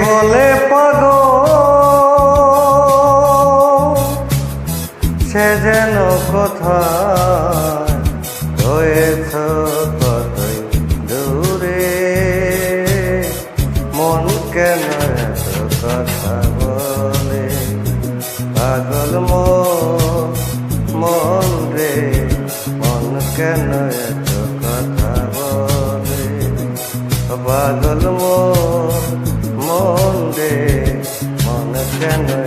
বলে পাগ সে যেন কোথায় মন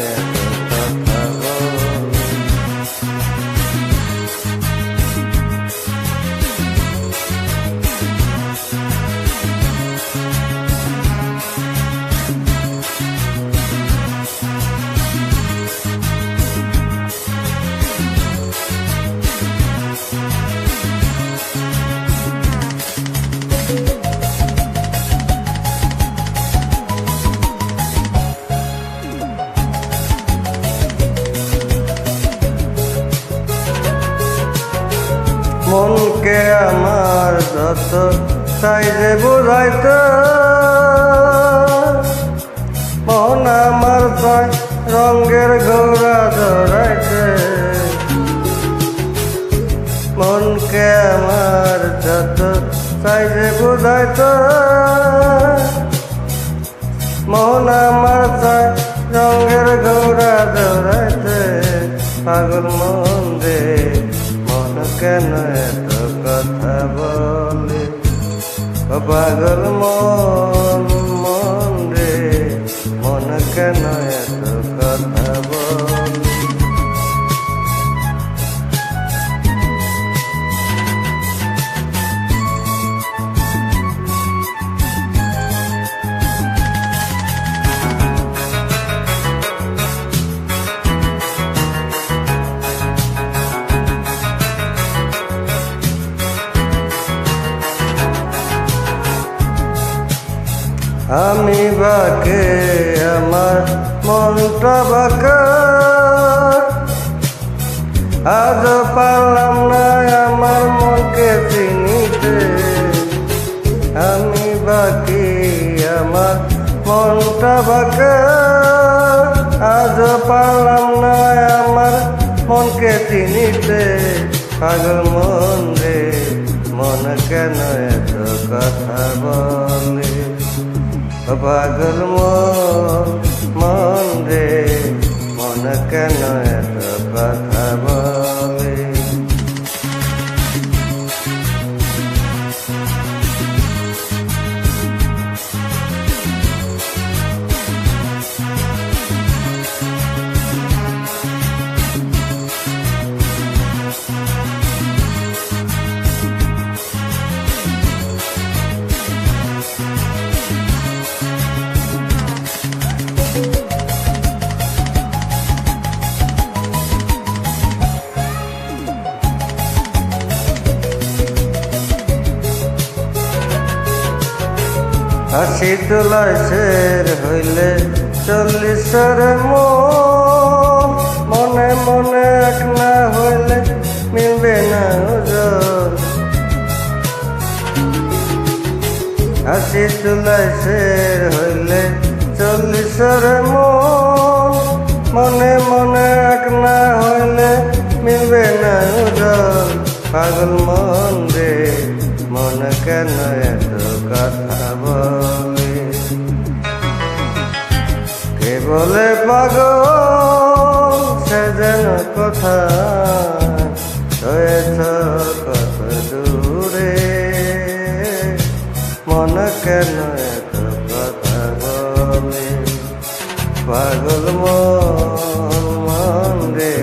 মনকে আমার যত চাই যে বুঝাইতে। মন আমার চাই রঙের গৌরা ধরাইতে মনকে আমার যত চাইলে বুঝাইতে। মন আমার চাই রঙের গৌরা ধরাইতে পাগল মন মন কেন এত কথা বলে? পাগল মন। আমি বাকে, আমার মনটা বাঁকা। আজ পারলাম না আমার মনকে চিনিতে। আমি বাকি, আমার মনটা বাঁকা। আজ পারলাম না আমার মনকে চিনিতে। পাগল মন রে, মন কেন এত কথা বলে? পাগল মন মন রে মন কেন হাসি তোলায় শের হইলে চল্লিশের মন। মনে এক না হইলে মিলবে না আশি তোলায় শের হইলে চল্লিশের মনে। মনে এক না হইলে মিলবে না পাগল মন রে। মন কেন এত কথা বলে? কে বলে পাগল, সে যেন কথা রয়েছ কত দূরে? মন কেন এত কথা বলে? পাগল মন রে,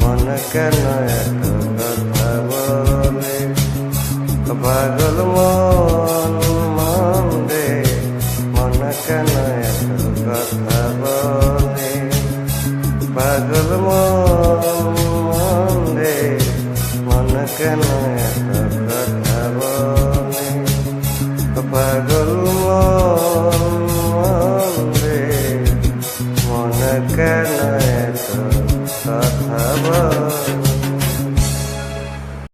মন কেন এত পাগল মন